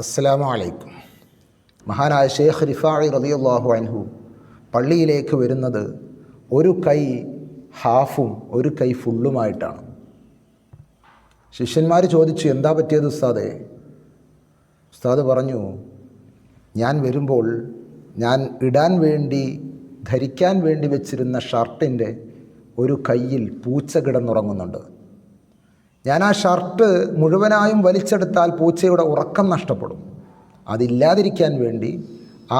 അസ്സലാമു അലൈക്കും മഹാനായ ഷേഖ് റിഫായി റളിയല്ലാഹു അൻഹു പള്ളിയിലേക്ക് വരുന്നത് ഒരു കൈ ഹാഫും ഒരു കൈ ഫുള്ളുമായിട്ടാണ്. ശിഷ്യന്മാർ ചോദിച്ചു എന്താ പറ്റിയത് ഉസ്താദേ? ഉസ്താദ് പറഞ്ഞു ഞാൻ വരുമ്പോൾ ഞാൻ ഇടാൻ വേണ്ടി ധരിക്കാൻ വേണ്ടി വെച്ചിരുന്ന ഷർട്ടിന്റെ ഒരു കയ്യിൽ പൂച്ച കിടന്നുറങ്ങുന്നുണ്ട്. ഞാൻ ആ ഷർട്ട് മുഴുവനായും വലിച്ചെടുത്താൽ പൂച്ചയുടെ ഉറക്കം നഷ്ടപ്പെടും. അതില്ലാതിരിക്കാൻ വേണ്ടി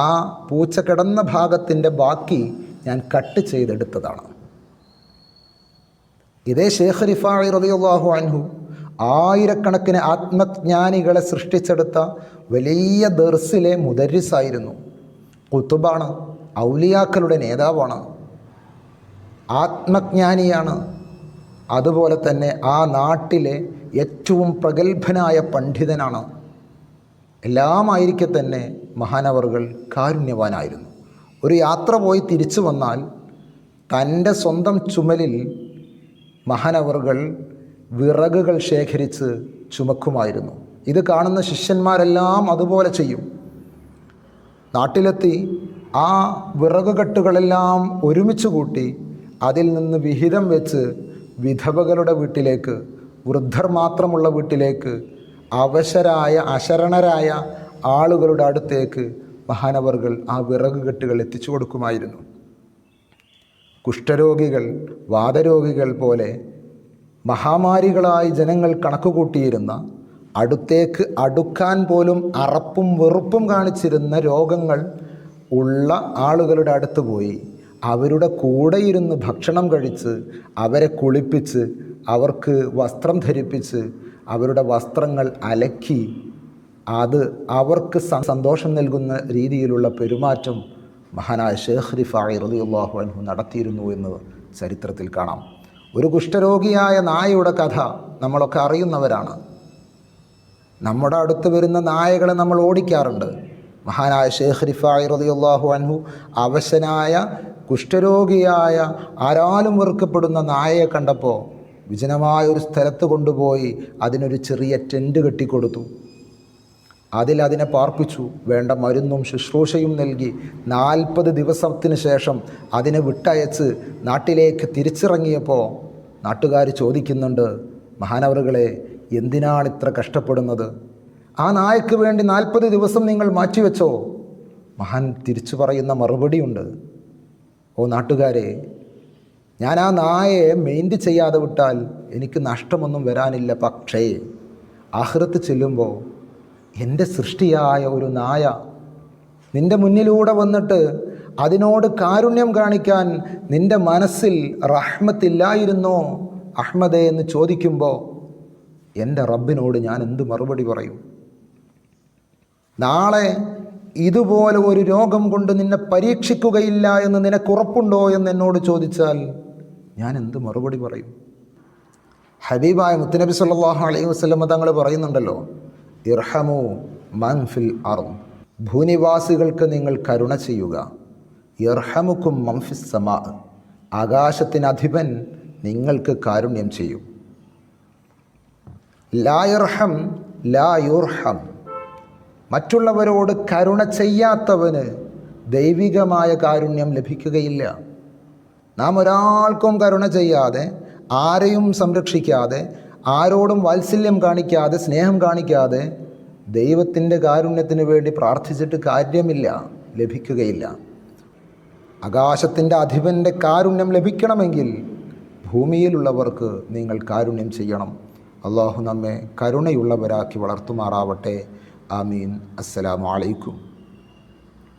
ആ പൂച്ച കിടന്ന ഭാഗത്തിന്റെ ബാക്കി ഞാൻ കട്ട് ചെയ്തെടുത്തതാണ്. ഇതേ ഷേഖ് റിഫായി റളിയല്ലാഹു അൻഹു ആയിരക്കണക്കിന് ആത്മജ്ഞാനികളെ സൃഷ്ടിച്ചെടുത്ത വലിയ ദർസിലെ മുദരിസായിരുന്നു. കുത്തുബാണ് ഔലിയാക്കളുടെ നേതാവാണ് ആത്മജ്ഞാനിയാണ് അതുപോലെ തന്നെ ആ നാട്ടിലെ ഏറ്റവും പ്രഗത്ഭനായ പണ്ഡിതനാണ്. എല്ലാമായിരിക്കെ തന്നെ മഹാനവറുകൾ കാരുണ്യവാനായിരുന്നു. ഒരു യാത്ര പോയി തിരിച്ചു വന്നാൽ തന്റെ സ്വന്തം ചുമലിൽ മഹാനവറുകൾ വിറകുകൾ ശേഖരിച്ച് ചുമക്കുമായിരുന്നു. ഇത് കാണുന്ന ശിഷ്യന്മാരെല്ലാം അതുപോലെ ചെയ്യും. നാട്ടിലെത്തി ആ വിറകുകെട്ടുകളെല്ലാം ഒരുമിച്ച് കൂട്ടി അതിൽ നിന്ന് വിഹിതം വെച്ച് വിധവകളുടെ വീട്ടിലേക്ക് വൃദ്ധർ മാത്രമുള്ള വീട്ടിലേക്ക് അവശരായ അശരണരായ ആളുകളുടെ അടുത്തേക്ക് മഹാനവറുകൾ ആ വിറക് കെട്ടുകൾ എത്തിച്ചു കൊടുക്കുമായിരുന്നു. കുഷ്ഠരോഗികൾ വാദരോഗികൾ പോലെ മഹാമാരികളായി ജനങ്ങൾ കണക്കുകൂട്ടിയിരുന്ന അടുത്തേക്ക് അടുക്കാൻ പോലും അറപ്പും വെറുപ്പും കാണിച്ചിരുന്ന രോഗങ്ങൾ ഉള്ള ആളുകളുടെ അടുത്ത് പോയി. അവരുടെ കൂടെ ഇരുന്ന് ഭക്ഷണം കഴിച്ച് അവരെ കുളിപ്പിച്ച് അവർക്ക് വസ്ത്രം ധരിപ്പിച്ച് അവരുടെ വസ്ത്രങ്ങൾ അലക്കി അത് അവർക്ക് സന്തോഷം നൽകുന്ന രീതിയിലുള്ള പെരുമാറ്റം മഹാനായ ഷേഖ് റിഫായി റളിയല്ലാഹു അൻഹു നടത്തിയിരുന്നു എന്ന് ചരിത്രത്തിൽ കാണാം. ഒരു കുഷ്ഠരോഗിയായ നായയുടെ കഥ നമ്മളൊക്കെ അറിയുന്നവരാണ്. നമ്മുടെ അടുത്ത് വരുന്ന നായകളെ നമ്മൾ ഓടിക്കാറുണ്ട്. മഹാനായ ഷേഖ് റിഫായി റതിയുള്ളാഹു അൻഹു അവശനായ കുഷ്ഠരോഗിയായ ആരാലും വെറുക്കപ്പെടുന്ന നായയെ കണ്ടപ്പോൾ വിജനമായ ഒരു സ്ഥലത്ത് കൊണ്ടുപോയി അതിനൊരു ചെറിയ ടെന്റ് കെട്ടിക്കൊടുത്തു. അതിൽ അതിനെ പാർപ്പിച്ചു. വേണ്ട മരുന്നും ശുശ്രൂഷയും നൽകി നാൽപ്പത് ദിവസത്തിന് ശേഷം അതിനെ വിട്ടയച്ച് നാട്ടിലേക്ക് തിരിച്ചിറങ്ങിയപ്പോൾ നാട്ടുകാർ ചോദിക്കുന്നുണ്ട് മഹാനവറുകളെ എന്തിനാണ് ഇത്ര കഷ്ടപ്പെടുന്നത്? ആ നായക്ക് വേണ്ടി നാൽപ്പത് ദിവസം നിങ്ങൾ മാറ്റിവെച്ചോ? മഹാൻ തിരിച്ചു പറയുന്ന മറുപടിയുണ്ട്. ഓ നാട്ടുകാരെ ഞാൻ ആ നായയെ മെയിന്റ് ചെയ്യാതെ വിട്ടാൽ എനിക്ക് നഷ്ടമൊന്നും വരാനില്ല പക്ഷേ ആഹൃത്ത് ചെല്ലുമ്പോൾ എന്റെ സൃഷ്ടിയായ ഒരു നായ നിന്റെ മുന്നിലൂടെ വന്നിട്ട് അതിനോട് കാരുണ്യം കാണിക്കാൻ നിന്റെ മനസ്സിൽ റഹ്മത്തില്ലായിരുന്നോ? അഹ്മദേ എന്ന് ചോദിക്കുമ്പോൾ എന്റെ റബ്ബിനോട് ഞാൻ എന്ത് മറുപടി പറയും? നാളെ ഇതുപോലെ ഒരു രോഗം കൊണ്ട് നിന്നെ പരീക്ഷിക്കുകയില്ല എന്ന് നിനക്കുറപ്പുണ്ടോ എന്ന് എന്നോട് ചോദിച്ചാൽ ഞാൻ എന്ത് മറുപടി പറയും? ഹബീബായ മുത്തനബി സല്ലാഹു അലൈഹി വസ്ലമ തങ്ങൾ പറയുന്നുണ്ടല്ലോ ഇർഹമു മൻഫിൽ ഫിൽ അർദ്. ഭൂനിവാസികൾക്ക് നിങ്ങൾ കരുണ ചെയ്യുക. ഇർഹമുക്കും മംഫിസ് സമാ. ആകാശത്തിന് അധിപൻ നിങ്ങൾക്ക് കാരുണ്യം ചെയ്യും. ലായർഹം ലായുർഹം മറ്റുള്ളവരോട് കരുണ ചെയ്യാത്തവന് ദൈവികമായ കാരുണ്യം ലഭിക്കുകയില്ല. നാം ഒരാൾക്കും കരുണ ചെയ്യാതെ ആരെയും സംരക്ഷിക്കാതെ ആരോടും വാത്സല്യം കാണിക്കാതെ സ്നേഹം കാണിക്കാതെ ദൈവത്തിന്റെ കാരുണ്യത്തിന് വേണ്ടി പ്രാർത്ഥിച്ചിട്ട് കാര്യമില്ല ലഭിക്കുകയില്ല. ആകാശത്തിന്റെ അധിപന്റെ കാരുണ്യം ലഭിക്കണമെങ്കിൽ ഭൂമിയിലുള്ളവർക്ക് നിങ്ങൾ കാരുണ്യം ചെയ്യണം. അള്ളാഹു നമ്മെ കരുണയുള്ളവരാക്കി വളർത്തുമാറാവട്ടെ. ആമീൻ അസ്സലാമു അലൈക്കും